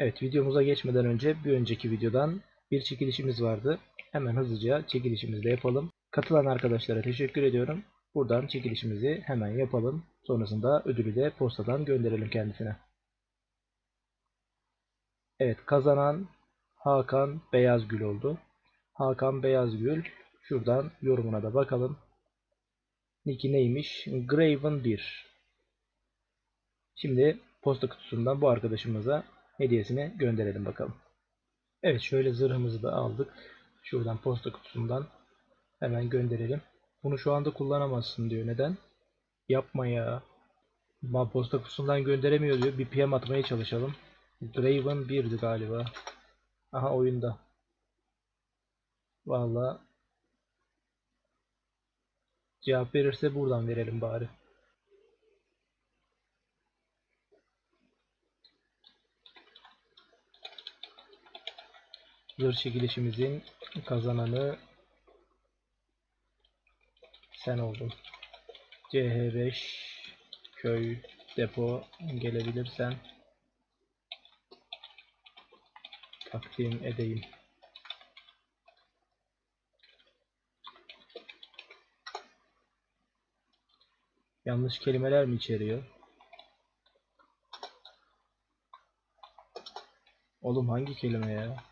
Evet videomuza geçmeden önce bir önceki videodan bir çekilişimiz vardı. Hemen hızlıca çekilişimizi yapalım. Katılan arkadaşlara teşekkür ediyorum. Buradan çekilişimizi hemen yapalım. Sonrasında ödülü de postadan gönderelim kendisine. Evet kazanan Hakan Beyazgül oldu. Hakan Beyazgül şuradan yorumuna da bakalım. Nick'i neymiş? Graven 1. Şimdi posta kutusundan bu arkadaşımıza hediyesini gönderelim bakalım. Evet şöyle zırhımızı da aldık. Şuradan posta kutusundan hemen gönderelim. Bunu şu anda kullanamazsın diyor. Neden? Yapma ya. Posta kutusundan gönderemiyor diyor. Bir PM atmaya çalışalım. Draven 1'di galiba. Aha oyunda. Vallahi cevap verirse buradan verelim bari. Zırh çekilişimizin kazananı sen oldun. CH5 köy depo gelebilirsen takdim edeyim. Yanlış kelimeler mi içeriyor? Oğlum hangi kelime ya?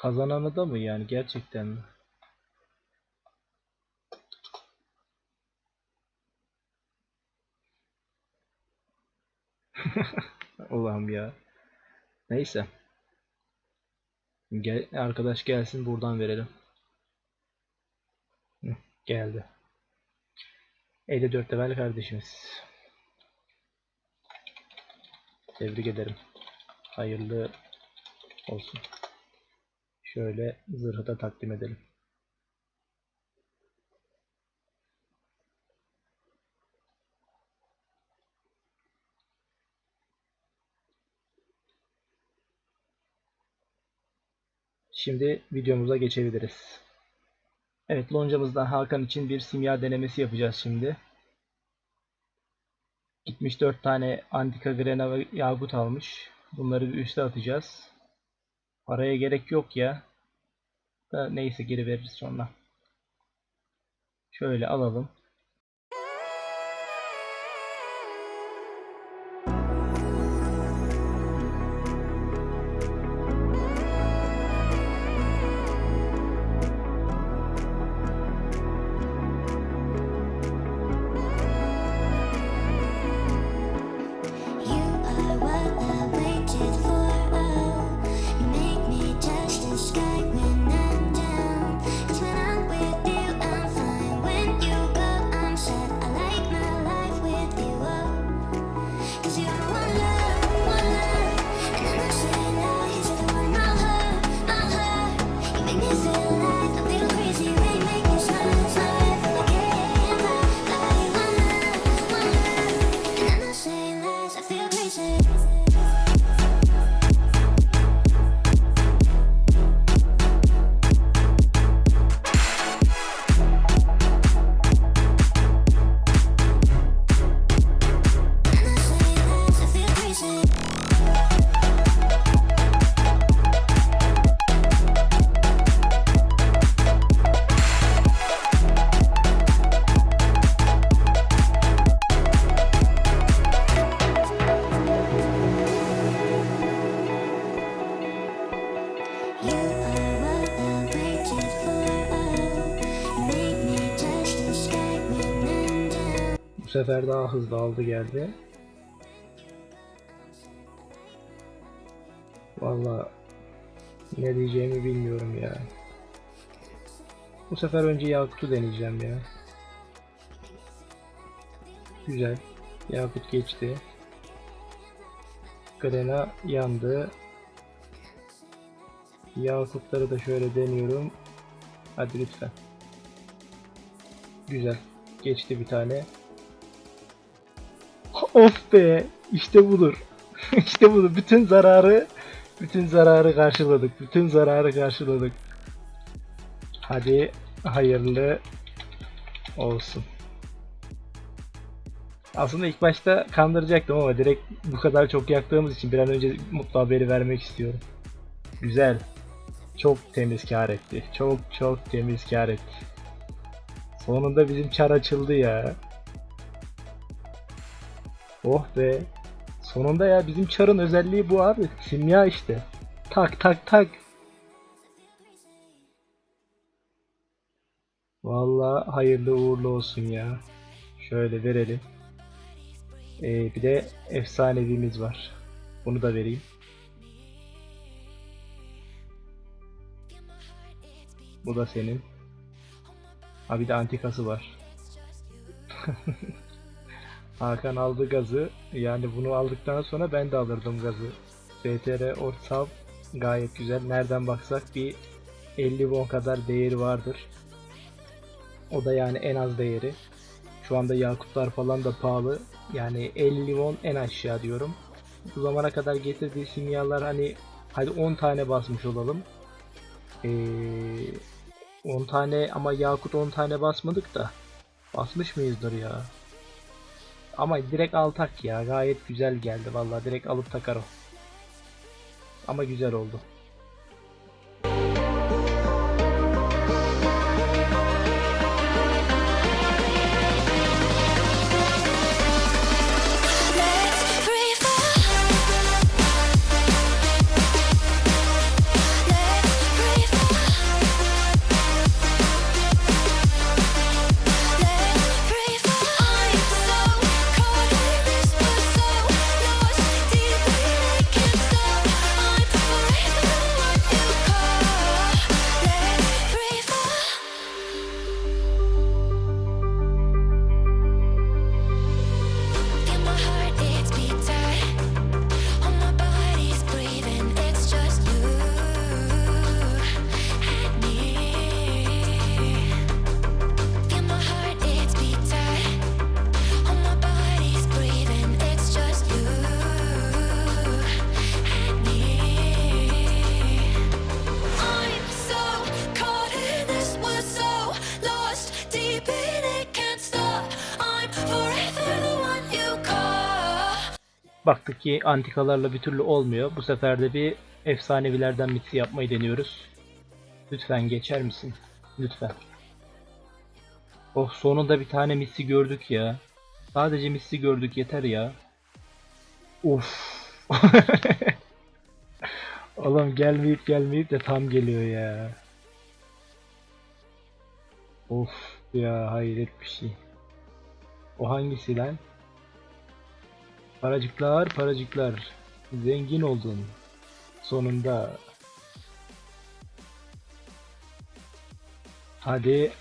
Kazananı da mı yani gerçekten mi? Allah'ım ya. Neyse. Gel, arkadaş gelsin buradan verelim. Hı, geldi. 54 level kardeşimiz. Tebrik ederim. Hayırlı olsun. Şöyle zırhı da takdim edelim. Şimdi videomuza geçebiliriz. Evet loncamızdan Hakan için bir simya denemesi yapacağız şimdi. Gitmiş 4 tane antika grena ve yagut almış. Bunları bir üste atacağız. Paraya gerek yok ya. Neyse geri veririz sonra. Şöyle alalım. Bu sefer daha hızlı aldı geldi. Valla ne diyeceğimi bilmiyorum ya. Bu sefer önce Yakut'u deneyeceğim ya. Güzel. Yakut geçti. Grena yandı. Yakutları da şöyle deniyorum. Hadi lütfen. Güzel. Geçti bir tane. Of be! İşte budur. işte budur. Bütün zararı bütün zararı karşıladık. Bütün zararı karşıladık. Hadi hayırlı olsun. Aslında ilk başta kandıracaktım ama direkt bu kadar çok yaktığımız için bir an önce mutlu haberi vermek istiyorum. Güzel. Çok temiz kar etti. Çok çok temiz kar etti. Sonunda bizim çar açıldı ya. Oh be. Sonunda ya bizim çarın özelliği bu abi. Simya işte. Tak tak tak. Vallahi hayırlı uğurlu olsun ya. Şöyle verelim. Ee, bir de efsanevimiz var. Bunu da vereyim. Bu da senin. Ha bir de antikası var. Hakan aldı gazı. Yani bunu aldıktan sonra ben de alırdım gazı. STR ortam gayet güzel. Nereden baksak bir 50 won kadar değeri vardır. O da yani en az değeri. Şu anda yakutlar falan da pahalı. Yani 50 won en aşağı diyorum. Bu zamana kadar getirdiği simyalar hani hadi 10 tane basmış olalım. Ee, 10 tane ama yakut 10 tane basmadık da. Basmış mıyızdır ya? Ama direkt al tak ya. Gayet güzel geldi vallahi direkt alıp takar o. Ama güzel oldu. Baktık ki antikalarla bir türlü olmuyor. Bu sefer de bir efsanevilerden mixi yapmayı deniyoruz. Lütfen geçer misin? Lütfen. Oh sonunda bir tane missi gördük ya. Sadece missi gördük yeter ya. Uf. Oğlum gelmeyip gelmeyip de tam geliyor ya. Of ya hayret bir şey. O hangisi lan? Paracıklar, paracıklar. Zengin oldun. Sonunda. Hadi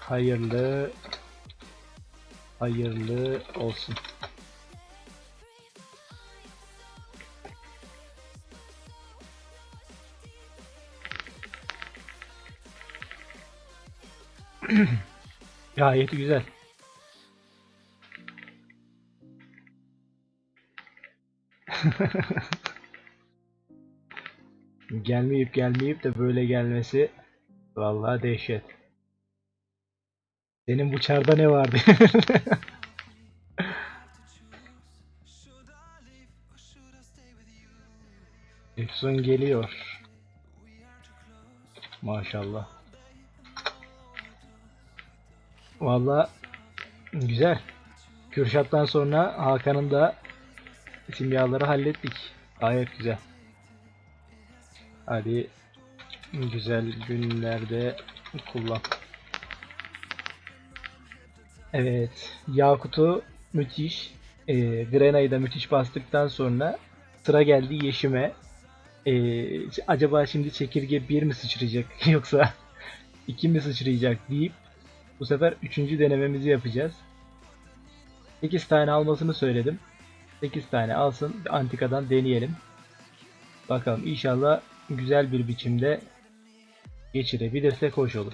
hayırlı hayırlı olsun. Gayet güzel. Gelmeyip gelmeyip de böyle gelmesi vallahi dehşet. Senin bu çarda ne vardı? Efsun geliyor. Maşallah. Vallahi güzel. Kürşat'tan sonra Hakan'ın da simyaları hallettik. Gayet güzel. Hadi güzel günlerde kullan. Evet, Yakut'u müthiş, e, Grena'yı da müthiş bastıktan sonra sıra geldi Yeşim'e. E, acaba şimdi çekirge bir mi sıçrayacak yoksa iki mi sıçrayacak deyip bu sefer üçüncü denememizi yapacağız. 8 tane almasını söyledim. 8 tane alsın, antikadan deneyelim. Bakalım inşallah güzel bir biçimde geçirebilirsek hoş olur.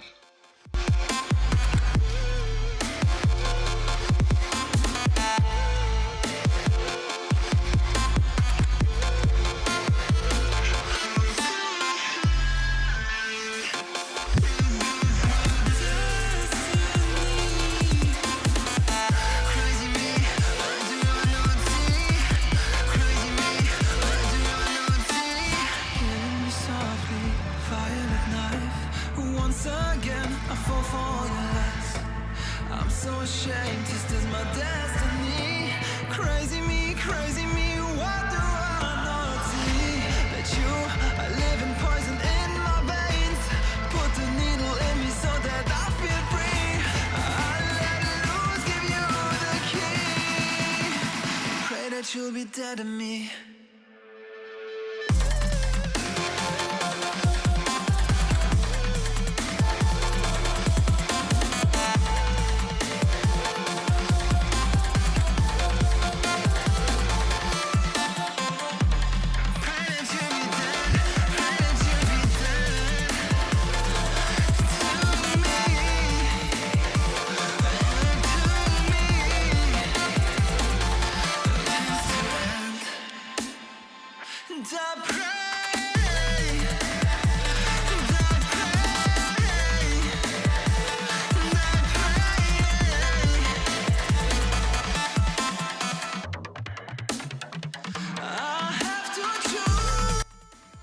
You'll be dead to me.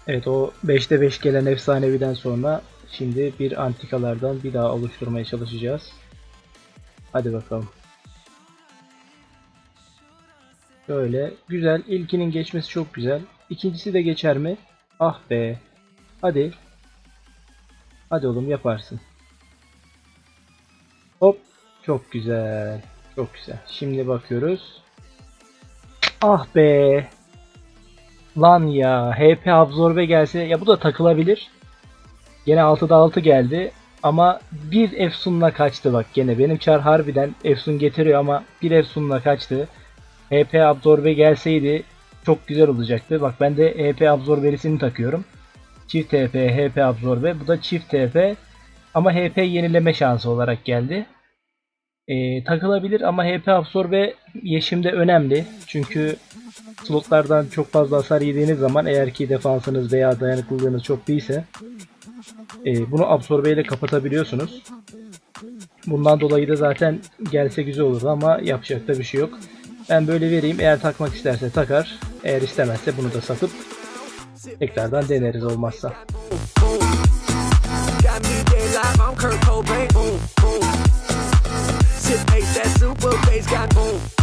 Evet o 5'te 5 gelen efsaneviden sonra şimdi bir antikalardan bir daha oluşturmaya çalışacağız. Hadi bakalım. Böyle güzel. İlkinin geçmesi çok güzel. İkincisi de geçer mi? Ah be. Hadi. Hadi oğlum yaparsın. Hop. Çok güzel. Çok güzel. Şimdi bakıyoruz. Ah be. Lan ya HP absorbe gelse ya bu da takılabilir. Gene 6'da 6 geldi ama bir Efsun'la kaçtı bak gene benim çar harbiden Efsun getiriyor ama bir Efsun'la kaçtı. HP absorbe gelseydi çok güzel olacaktı. Bak ben de HP absorberisini takıyorum. Çift TP, HP absorbe. Bu da çift TP ama HP yenileme şansı olarak geldi e, takılabilir ama HP absorbe yeşimde önemli. Çünkü slotlardan çok fazla hasar yediğiniz zaman eğer ki defansınız veya dayanıklılığınız çok değilse e, bunu absorbe ile kapatabiliyorsunuz. Bundan dolayı da zaten gelse güzel olur ama yapacak da bir şey yok. Ben böyle vereyim. Eğer takmak isterse takar. Eğer istemezse bunu da satıp tekrardan deneriz olmazsa. will face got home.